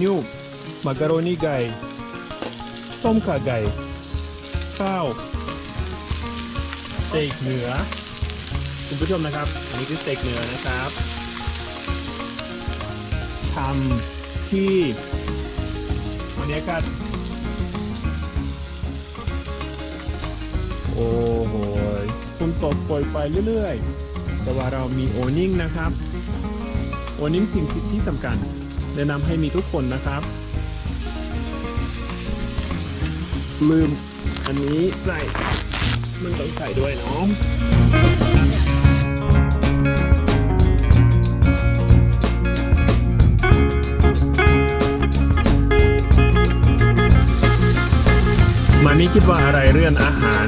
มักกะโรนีไก่ต้มข่าไก่ ข้าวสเต็กเนื้อคุณผู้ชมนะครับ อันนี้คือสเต็กเนื้อนะครับทำที่บรรยากาศโอ้โหฝนตกโปรยไปเรื่อยๆ แต่ว่าเรามีโอนิ่งนะครับ โอนิ่งสิ่งที่สำคัญ แนะนำให้มีทุกคนนะครับ ลืมอันนี้ใส่มันต้องใส่ด้วยเนาะมานี่คิดว่าอะไรเรื่องอาหาร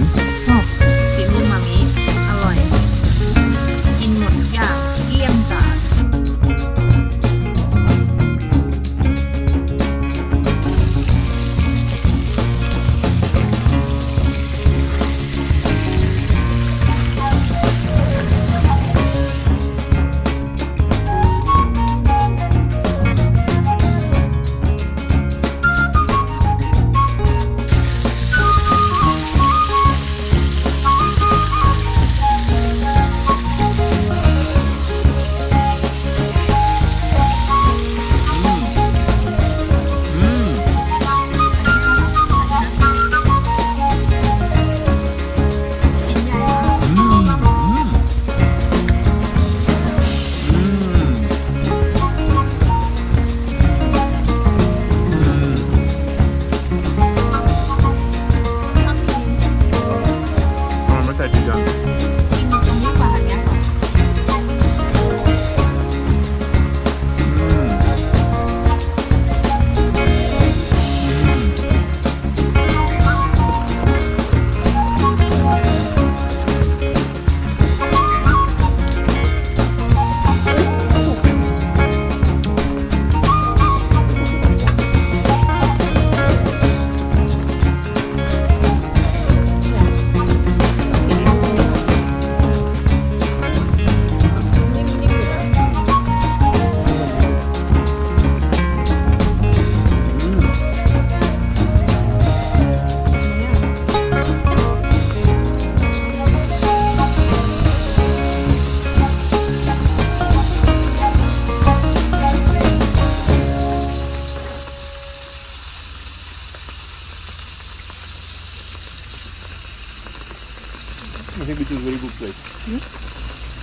think it is a very good place.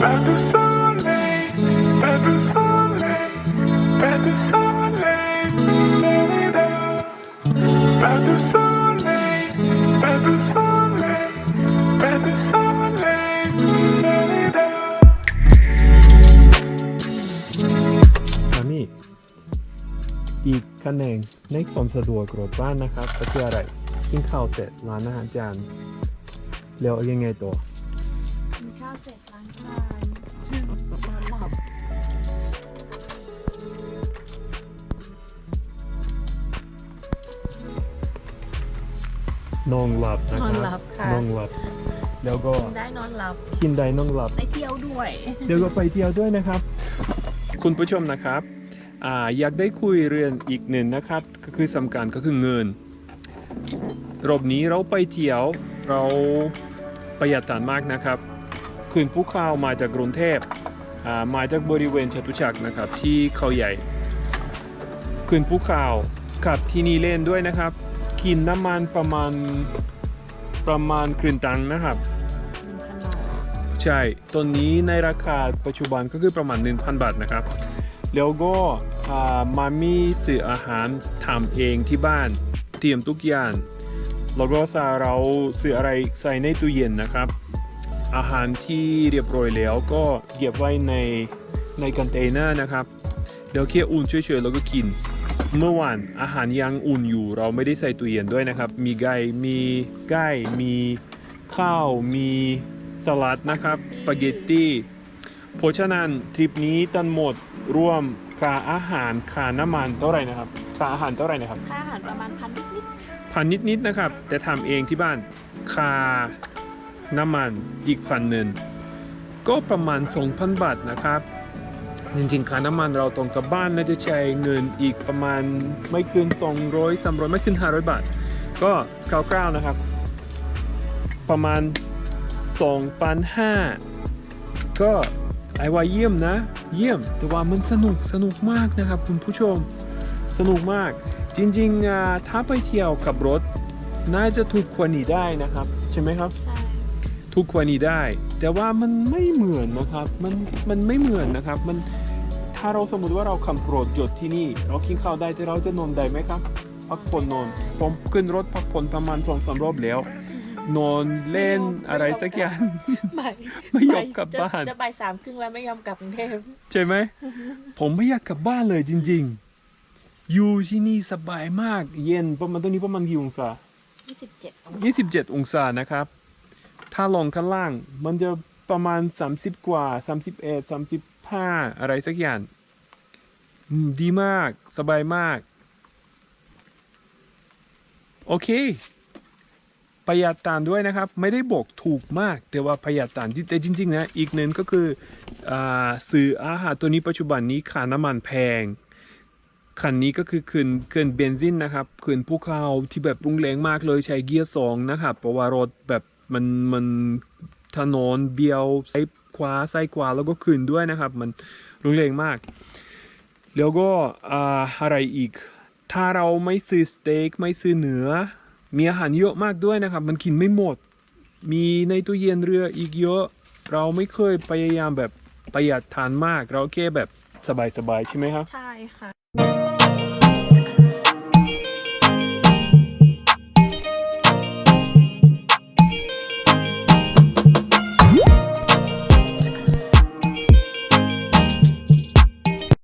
Pas de soleil, pas de soleil, pas de soleil, la-la-la. pas de soleil, pas de soleil, pas de soleil, la-la-la. อันนี้อีกคะแนนในความสะดวกรถบ้านนะครับก็คืออะไรกินข้าวเสร็จร้านอาหารจาน แล้วยังไงต่อกินข้าวเสร็จล้างจานนอนหลับนอนหลับนะนคอนรับหลับค่ะ นอนหลับ แล้วก็กินได้นอนหลับกินได้นอนหลับไปเที่ยวด้วย เดี๋ยวก็ไปเที่ยวด้วยนะครับ คุณผู้ชมนะครับอ่าอยากได้คุยเรื่องอีกหนึ่งนะครับ ก็คือสำคัญก็คือเงิน รอบนี้เราไปเที่ยว เราประหยัดตันมากนะครับคืนผู้ข่าวมาจากกรุงเทพอ่ามาจากบริเวณจตุจักรนะครับที่เขาใหญ่คืนผู้ข่าวขับที่นี่เล่นด้วยนะครับ กินน้ำมันประมาณประมาณครึ่งตังค์นะครับหนึ่งพันบาทใช่ตัวนี้ในราคาปัจจุบันก็คือประมาณ 1,000 บาทนะครับ แล้วก็อ่ามามีซื้ออาหารทำเองที่บ้านเตรียมทุกอย่าง แล้วก็สาเราซื้ออะไรใส่ในตู้เย็นนะครับ อาหารที่เรียบร้อยแล้วก็เก็บไว้ในในคอนเทนเนอร์นะครับ เดี๋ยวแค่อุ่นเฉยๆแล้วก็กิน เมื่อวานอาหารยังอุ่นอยู่เราไม่ได้ใส่ตู้เย็นด้วยนะครับ มีไก่มีไก่มีข้าวมีสลัดนะครับสปาเกตตี้เพราะฉะนั้นทริปนี้ทั้งหมดรวมค่าอาหารค่าน้ำมันเท่าไหร่นะครับ ค่าอาหารเท่าไหร่นะครับ ค่าอาหารประมาณพันนิดพันนิดๆนะครับ แต่ทำเองที่บ้านค่าน้ำมันอีกพันหนึ่งก็ประมาณ 2,000 บาทนะครับ จริงๆค่าน้ำมันเราตรงกลับบ้านน่าจะใช้เงินอีกประมาณไม่เกิน200 300 ไม่ขึ้น500 บาท ก็คร่าวๆนะครับ ประมาณ2,500ก็ไอว่าเยี่ยมนะ เยี่ยมแต่ว่ามันสนุกสนุกมากนะครับคุณผู้ชม สนุกมาก จริงๆอ่าถ้าไปเที่ยวกับรถ น่าจะถูกกว่านี้ได้นะครับ ใช่ไหมครับใช่ทุกกว่านี้ได้ แต่ว่ามันไม่เหมือนนะครับมันมันไม่เหมือนนะครับ มันถ้าเราสมมติว่าเราขับรถจดที่นี่ เรากินข้าวได้แต่เราจะนอนได้ไหมครับพักผ่อนนอนผมขึ้นรถพักผ่อนประมาณสองสามรอบแล้ว นอนเล่นอะไรสักอย่างบ่ายไม่ยอมกลับบ้านจะจะบ่ายสามครึ่งแล้วไม่ยอมกลับกรุงเทพใช่ไหม ผมไม่อยากกลับบ้านเลยจริง ๆ อยู่ที่นี่สบายมากเย็นประมาณตรงนี้ประมาณกี่องศายี่สิบเจ็ด27 องศานะครับ ถ้าลงข้างล่างมันจะประมาณ 30 กว่า 31 35 อะไรสักอย่างอืมดีมากสบายมาก โอเค ประหยัดตังค์ด้วยนะครับ ไม่ได้บอกถูกมาก แต่ว่าประหยัดตังค์แต่จริง ๆ นะ อีกหนึ่งก็คืออาซื้ออาหารตัวนี้ปัจจุบันนี้ค่าน้ำมันแพง คันนี้ก็คือคืนคืนเบนซินนะครับคืนภูเขาที่แบบรุงแรงมากเลยใช้เกียร์สองนะครับเพราะว่ารถแบบมันมันถนนเบียวซ้ายขวาซ้ายขวาแล้วก็คืนด้วยนะครับ มันรุนแรงมาก แล้วก็อ่าอะไรอีก ถ้าเราไม่ซื้อสเต็กไม่ซื้อเนื้อ มีอาหารเยอะมากด้วยนะครับ มันกินไม่หมด มีในตู้เย็นเรืออีกเยอะ เราไม่เคยพยายามแบบประหยัดทานมาก เราแค่แบบสบายๆใช่ไหมครับใช่ค่ะ